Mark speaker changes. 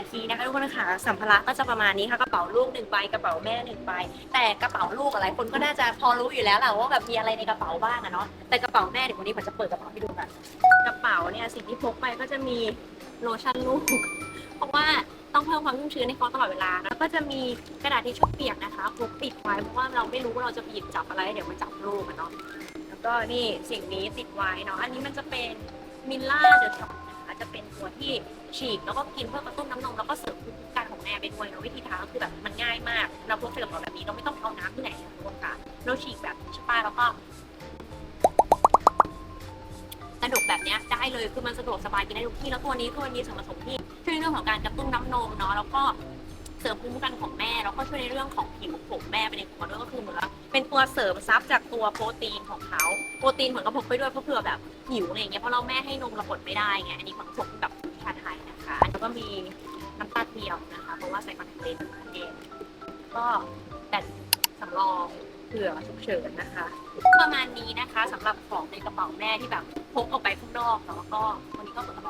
Speaker 1: นาทีนะคะทุกคนค่ะสัมภาระก็จะประมาณนี้ค่ะกระเป๋าลูกหนึ่งใบกระเป๋าแม่หนึ่งใบแต่กระเป๋าลูกอะไรคนก็น่าจะพอรู้อยู่แล้วแหละว่าแบบมีอะไรในกระเป๋าบ้างอะเนาะแต่กระเป๋าแม่เดี๋ยววันนี้ผมจะเปิดกระเป๋าให้ดูกันกระเป๋าเนี่ยสิ่งที่พกไปก็จะมีโลชั่นลูก เพราะว่าต้องเพิ่มความชุ่มชื้นให้เขาตลอดเวลา แล้วก็จะมีกระดาษทิชชู่เปียกนะคะพกปิดไว้เพราะว่าเราไม่รู้ว่าเราจะหยิบจับอะไรเดี๋ยวมาจับลูกอะเนาะแล้วก็นี่สิ่งนี้ติดไว้เนาะอันนี้มันจะเป็นมิลล่าเดอะช็อปนะคะ จะเป็นตัวที่ฉีกแล้วก็กินเพื่อกระตุ้นน้ำนมแล้วก็เสริมภูมิคุ้มกันของแม่ไปด้วยนะวิธีทางก็คือแบบมันง่ายมาก เราพกใส่กระเป๋าแบบนี้เราไม่ต้องเอาน้ำที่ไหนนะทุกคนค่ะเราฉีกแบบนี้ใช่ปะแล้วก็สะดวกแบบเนี้ยได้เลยคือมันสะดวกสบายกินได้ทุกที่แล้วตัวนี้คือมันมีส่วนผสมที่ช่วยเรื่องของการกระตุ้นน้ำนมเนาะแล้วก็ เสริมภูมิคุ้มกันของแม่แล้วก็ช่วยในเรื่องของผิวผมแม่ไปในตัวด้วยก็คือเหมือนว่าเป็นตัวเสริมซับจากตัวโปรตีนของเขาโปรตีนเหมือนกับพกไปด้วยเพราะเผื่อแบบหิวอะไรอย่างเงี้ยเพราะเราแม่ให้นมเราอดไม่ได้ไงอันนี้ของพกแบบชาไทยนะคะแล้วก็มีน้ำตาเทียมนะคะเพราะว่าใส่คอนแทคเลนส์นั่นเองก็แบตสำรองเผื่อฉุกเฉินนะคะ ประมาณนี้นะคะสำหรับของในกระเป๋าแม่ที่แบบพกออกไปข้างนอกเนาะก็วันนี้ก็เปิดกระเป๋า